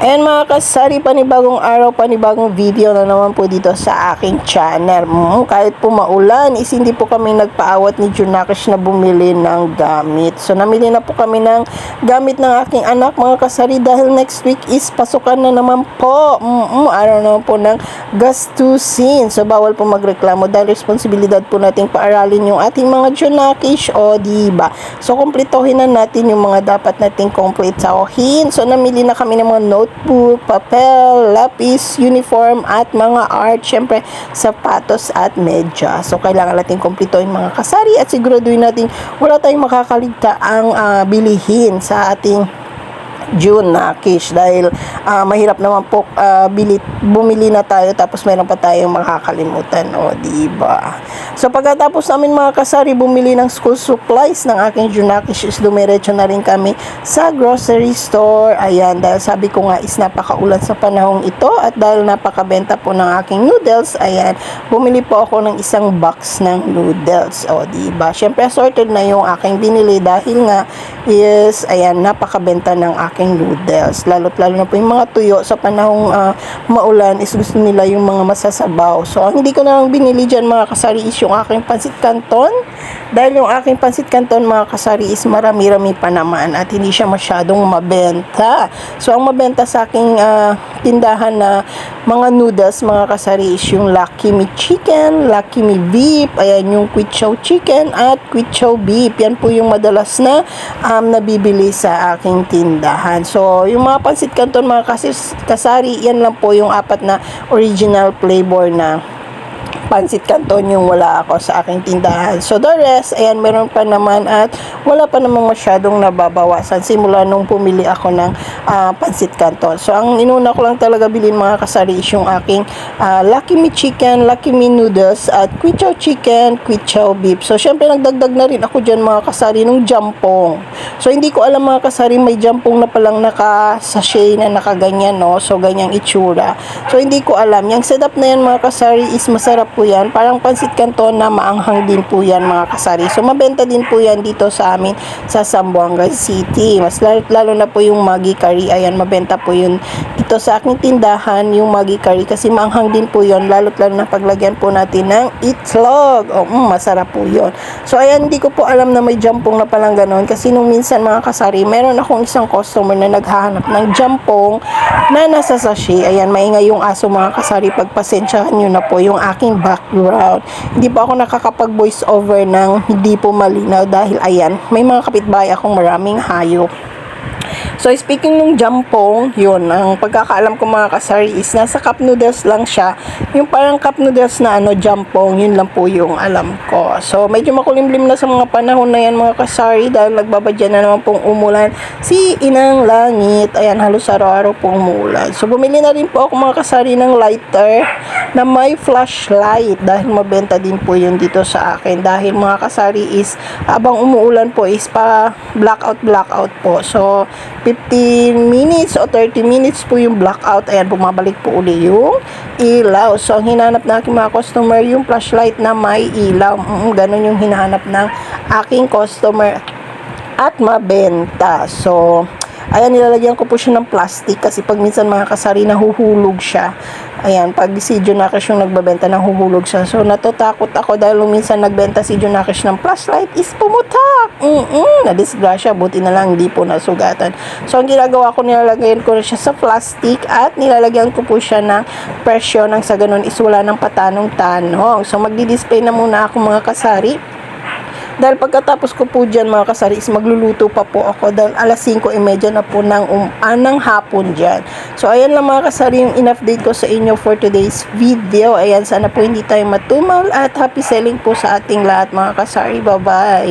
Ayan mga kasari, panibagong araw, panibagong video na naman po dito sa aking channel. Mm, kahit po maulan, is hindi po kami nagpaawat ni Junakish na bumili ng gamit. So namili na po kami ng gamit ng aking anak mga kasari dahil next week is pasukan na naman po. Mm, araw naman po ng gastusin. So bawal po magreklamo dahil responsibilidad po nating paaralin yung ating mga Junakish o diba. So kumpletohin na natin yung mga dapat nating kumpletohin. So namili na kami ng mga notebook, papel, lapis, uniform at mga art. Syempre sapatos at medya. So kailangan natin kumpletohin mga kasari at siguraduhin natin wala tayong makakaligta ang ah, bilihin sa ating June na cash dahil ah, mahirap naman po ah, bili, bumili na tayo tapos meron pa tayong makakalimutan o di ba? So pagkatapos namin mga kasari bumili ng school supplies ng aking Junakish is dumiretso na rin kami sa grocery store. Ayan dahil sabi ko nga is napakaulan sa panahong ito at dahil napakabenta po ng aking noodles ayan bumili po ako ng isang box ng noodles o di ba? Syempre assorted na yung aking binili dahil nga is ayan napakabenta ng aking noodles lalo't lalo na po yung mga tuyo sa panahong ah, maulan is gusto nila yung mga masasabaw so ang hindi ko na lang binili dyan mga kasari is yung aking pansit canton dahil yung aking pansit canton mga kasari is marami-rami pa naman at hindi siya masyadong mabenta so ang mabenta sa aking ah, tindahan na mga noodles mga kasari is yung Lucky Me Chicken, Lucky Me Beef, ayan yung Quick Chow Chicken at Quick Chow Beef. Yan po yung madalas na um, nabibili sa aking tindahan. So, yung mga pansit canton mga kasis, kasari, yan lang po yung apat na original flavor na pansit canton yung wala ako sa aking tindahan. So the rest, ayan, meron pa naman at wala pa namang masyadong nababawasan simula nung pumili ako ng ah, pansit canton. So ang inuna ko lang talaga bilhin mga kasari is yung aking ah, Lucky Me Chicken, Lucky Me Noodles at Quichow Chicken, Quichow Beef. So syempre nagdagdag na rin ako dyan mga kasari nung jampong. So hindi ko alam mga kasari may jampong na palang naka-sachet na nakaganyan no. So ganyang itsura. So hindi ko alam. Yung setup na yan mga kasari is masarap po yan. Parang pansit canton na maanghang din po yan mga kasari. So mabenta din po yan dito sa amin sa Zamboanga City. Mas lalo, lalo na po yung Maggi Curry. Ayan, mabenta po yun dito sa aking tindahan yung Maggi Curry kasi maanghang din po yun. Lalo't lalo na paglagyan po natin ng itlog. O, mm, masarap po yun. So ayan, hindi ko po alam na may jampong na palang ganon kasi nung minsan mga kasari, meron akong isang customer na naghahanap ng jampong na nasa sachet. Ayan, maingay yung aso mga kasari. Pagpasensyahan nyo na po yung aking background. Hindi pa ako nakakapag voice over ng hindi po malinaw dahil ayan, may mga kapitbahay akong maraming hayop. So, speaking ng jampong, yun, ang pagkakaalam ko mga kasari is nasa cup noodles lang siya. Yung parang cup noodles na ano, jampong, yun lang po yung alam ko. So, medyo makulimlim na sa mga panahon na yan mga kasari dahil nagbabadya na naman pong umulan si Inang Langit. Ayan, halos araw-araw pong umulan. So, bumili na rin po ako mga kasari ng lighter na may flashlight dahil mabenta din po yun dito sa akin. Dahil mga kasari is habang umuulan po is pa blackout blackout po. So, 15 minutes o 30 minutes po yung blackout. Ayan, bumabalik po uli yung ilaw. So, ang hinanap na aking mga customer, yung flashlight na may ilaw. Mm, ganun yung hinahanap ng aking customer at mabenta. So, ayan, nilalagyan ko po siya ng plastic kasi pag minsan mga kasari nahuhulog siya. Ayan, pag si Junakis yung nagbabenta nahuhulog siya. So, natatakot ako dahil minsan nagbenta si Junakis ng flashlight is pumutak. Mm-mm, na-disgrasya. Buti na lang hindi po nasugatan. So, ang ginagawa ko, nilalagyan ko na siya sa plastic at nilalagyan ko po siya ng presyo nang sa ganun is wala ng patanong-tanong. So, magdi-display na muna ako mga kasari. Dahil pagkatapos ko po dyan mga kasari is magluluto pa po ako dahil alas 5.30 na po ng, um, ah, hapon dyan. So ayan lang mga kasari yung in-update ko sa inyo for today's video. Ayan sana po hindi tayo matumal at happy selling po sa ating lahat mga kasari. Bye bye!